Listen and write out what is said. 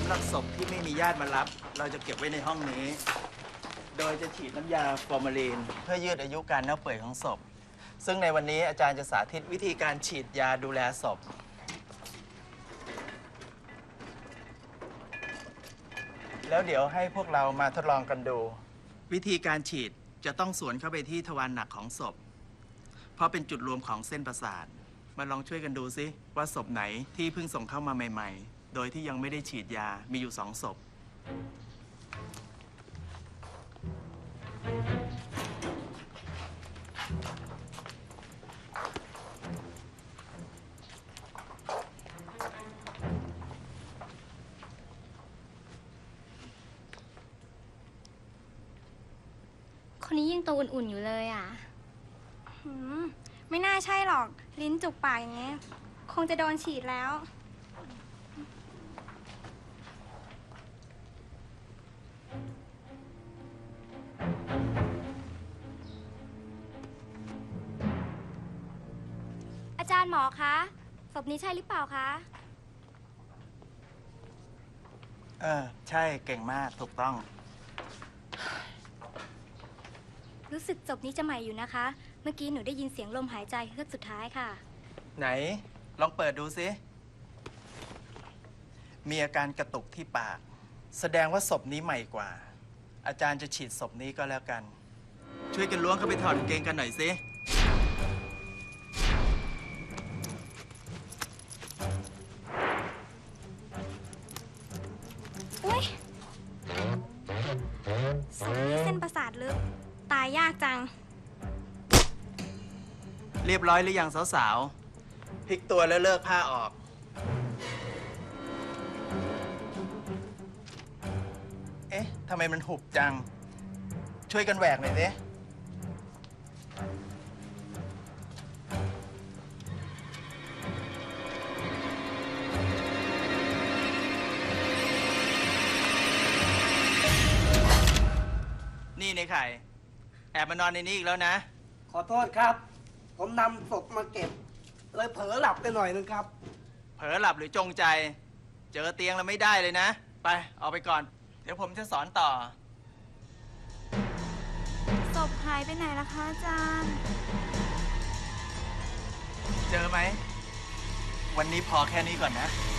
ำหรับศพที่ไม่มีญาติมารับ เราจะเก็บไว้ในห้องนี้ โดยจะฉีดน้ำยาฟอร์มาลีน เพื่อยืดอายุการเน่าเปื่อยของศพ ซึ่งในวันนี้อาจารย์จะสาธิตวิธีการฉีดยาดูแลศพ แล้วเดี๋ยวให้พวกเรามาทดลองกันดู วิธีการฉีดจะต้องสวนเข้าไปที่ทวารหนักของศพ เพราะเป็นจุดรวมของเส้นประสาท มาลองช่วยกันดูซิว่าศพไหนที่เพิ่งส่งเข้ามาใหม่ ๆ โดยที่ยังไม่ได้ฉีดยา มีอยู่สองศพ คนนี้ยังตัวอุ่นๆอยู่เลยอะ หืมไม่น่าใช่หรอก ลิ้นจุกปากอย่างเงี้ย คงจะโดนฉีดแล้ว จารย์หมอคะศพนี้ใช่หรือเปล่าคะ เออ ใช่เก่งมากถูกต้อง รู้สึกศพนี้จะใหม่อยู่นะคะ เมื่อกี้หนูได้ยินเสียงลมหายใจเฮือกสุดท้ายค่ะ ไหน ลองเปิดดูซิมีอาการกระตุกที่ปาก แสดงว่าศพนี้ใหม่กว่า อาจารย์จะฉีดศพนี้ก็แล้วกัน ช่วยกันล้วงเข้าไปถอดกางเกงกันหน่อยสิ อุ้ยศพนี้เส้นประสาทลึก ตายยากจัง เรียบร้อยหรือยังสาวๆพลิกตัวแล้วเลิกผ้าออก เอ๊ะทำไมมันหุบจัง ช่วยกันแหวกหน่อยสิ ในไข่ แอบมานอนในนี้อีกแล้วนะ ขอโทษครับ ผมนำศพมาเก็บ เลยเผลอหลับไปหน่อยนึงครับ เผลอหลับหรือจงใจ เจอเตียงแล้วไม่ได้เลยนะ ไปออกไปก่อน เดี๋ยวผมจะสอนต่อ ศพหายไปไหนล่ะคะอาจารย์ เจอไหม วันนี้พอแค่นี้ก่อนนะค